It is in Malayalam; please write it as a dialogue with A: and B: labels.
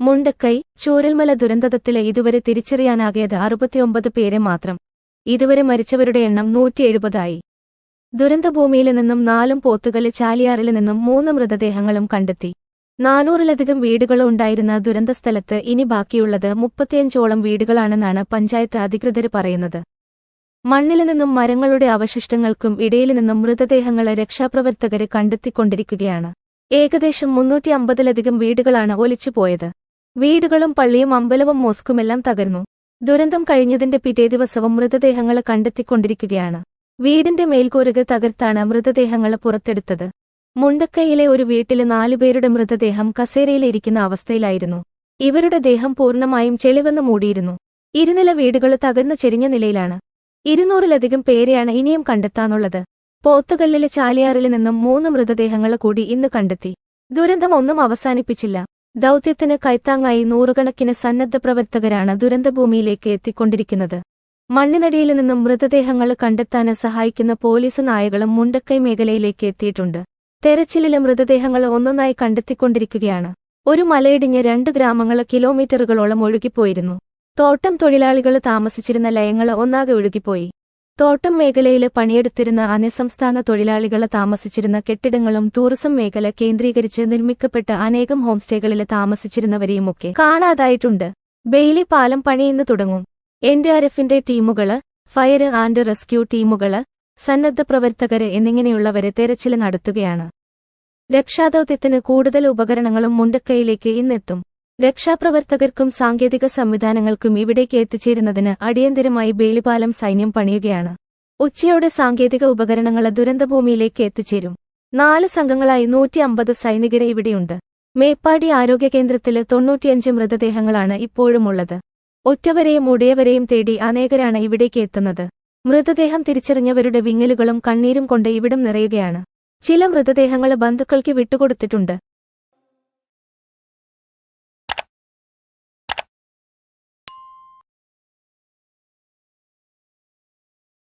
A: മുണ്ടക്കൈ ചൂരൽമല ദുരന്തത്തിലെ ഇതുവരെ തിരിച്ചറിയാനാകിയത് അറുപത്തിയൊമ്പത് പേരെ മാത്രം. ഇതുവരെ മരിച്ചവരുടെ എണ്ണം നൂറ്റി എഴുപതായി ദുരന്തഭൂമിയിൽ നിന്നും നാലും പോത്തുകൽ ചാലിയാറിൽ നിന്നും മൂന്ന് മൃതദേഹങ്ങളും കണ്ടെത്തി. നാനൂറിലധികം വീടുകളുണ്ടായിരുന്ന ദുരന്തസ്ഥലത്ത് ഇനി ബാക്കിയുള്ളത് മുപ്പത്തിയഞ്ചോളം വീടുകളാണെന്നാണ് പഞ്ചായത്ത് അധികൃതർ പറയുന്നത്. മണ്ണിൽ നിന്നും മരങ്ങളുടെ അവശിഷ്ടങ്ങൾക്കും ഇടയിൽ നിന്നും മൃതദേഹങ്ങളെ രക്ഷാപ്രവർത്തകര് കണ്ടെത്തിക്കൊണ്ടിരിക്കുകയാണ്. ഏകദേശം മുന്നൂറ്റി അമ്പതിലധികം വീടുകളാണ് ഒലിച്ചുപോയത്. വീടുകളും പള്ളിയും അമ്പലവും മോസ്കുമെല്ലാം തകർന്നു. ദുരന്തം കഴിഞ്ഞതിന്റെ പിറ്റേ ദിവസവും മൃതദേഹങ്ങൾ കണ്ടെത്തിക്കൊണ്ടിരിക്കുകയാണ്. വീടിന്റെ മേൽക്കൂരകൾ തകർത്താണ് മൃതദേഹങ്ങൾ പുറത്തെടുത്തത്. മുണ്ടക്കൈയിലെ ഒരു വീട്ടിലെ നാലുപേരുടെ മൃതദേഹം കസേരയിലിരിക്കുന്ന അവസ്ഥയിലായിരുന്നു. ഇവരുടെ ദേഹം പൂർണമായും ചെളിവെന്ന് മൂടിയിരുന്നു. ഇരുനില വീടുകൾ തകർന്നു ചെരിഞ്ഞ നിലയിലാണ്. ഇരുന്നൂറിലധികം പേരെയാണ് ഇനിയും കണ്ടെത്താനുള്ളത്. പോത്തുകല്ലിലെ ചാലിയാറിൽ നിന്നും മൂന്ന് മൃതദേഹങ്ങൾ കൂടി ഇന്ന് കണ്ടെത്തി. ദുരന്തം ഒന്നും അവസാനിപ്പിച്ചില്ല. ദൗത്യത്തിന് കൈത്താങ്ങായി നൂറുകണക്കിന് സന്നദ്ധ പ്രവർത്തകരാണ് ദുരന്തഭൂമിയിലേക്ക് എത്തിക്കൊണ്ടിരിക്കുന്നത്. മണ്ണിനടിയിൽ നിന്നും മൃതദേഹങ്ങൾ കണ്ടെത്താന് സഹായിക്കുന്ന പോലീസ് നായകളും മുണ്ടക്കൈ മേഖലയിലേക്ക് എത്തിയിട്ടുണ്ട്. തെരച്ചിലിലെ മൃതദേഹങ്ങൾ ഒന്നൊന്നായി കണ്ടെത്തിക്കൊണ്ടിരിക്കുകയാണ്. ഒരു മലയിടിഞ്ഞ് രണ്ട് ഗ്രാമങ്ങൾ കിലോമീറ്ററുകളോളം ഒഴുകിപ്പോയിരുന്നു. തോട്ടം തൊഴിലാളികൾ താമസിച്ചിരുന്ന ലയങ്ങൾ ഒന്നാകെ ഒഴുകിപ്പോയി. തോട്ടം മേഖലയിൽ പണിയെടുത്തിരുന്ന അന്യസംസ്ഥാന തൊഴിലാളികൾ താമസിച്ചിരുന്ന കെട്ടിടങ്ങളും ടൂറിസം മേഖല കേന്ദ്രീകരിച്ച് നിർമ്മിക്കപ്പെട്ട അനേകം ഹോംസ്റ്റേകളിൽ താമസിച്ചിരുന്നവരെയുമൊക്കെ കാണാതായിട്ടുണ്ട്. ബെയിലി പാലം പണിയെന്ന് തുടങ്ങും. എൻഡിആർഎഫിന്റെ ടീമുകൾ ഫയർ ആൻഡ് റെസ്ക്യൂ ടീമുകൾ സന്നദ്ധ പ്രവർത്തകര് എന്നിങ്ങനെയുള്ളവരെ തെരച്ചിൽ നടത്തുകയാണ്. രക്ഷാദൌത്യത്തിന് കൂടുതൽ ഉപകരണങ്ങളും മുണ്ടക്കൈയിലേക്ക് ഇന്നെത്തും. രക്ഷാപ്രവർത്തകർക്കും സാങ്കേതിക സംവിധാനങ്ങൾക്കും ഇവിടേക്ക് എത്തിച്ചേരുന്നതിന് അടിയന്തരമായി ബേളിപാലം സൈന്യം പണിയുകയാണ്. ഉച്ചയോടെ സാങ്കേതിക ഉപകരണങ്ങൾ ദുരന്തഭൂമിയിലേക്ക് എത്തിച്ചേരും. നാല് സംഘങ്ങളായി നൂറ്റി അമ്പത് സൈനികരെ ഇവിടെയുണ്ട്. മേപ്പാടി ആരോഗ്യ കേന്ദ്രത്തിൽ തൊണ്ണൂറ്റിയഞ്ച് മൃതദേഹങ്ങളാണ് ഇപ്പോഴുമുള്ളത്. ഒറ്റവരെയും ഉടയവരെയും തേടി അനേകരാണ് ഇവിടേക്ക് എത്തുന്നത്. മൃതദേഹം തിരിച്ചറിഞ്ഞവരുടെ വിങ്ങലുകളും കണ്ണീരും കൊണ്ട് ഇവിടം നിറയുകയാണ്. ചില മൃതദേഹങ്ങൾ ബന്ധുക്കൾക്ക് വിട്ടുകൊടുത്തിട്ടുണ്ട്.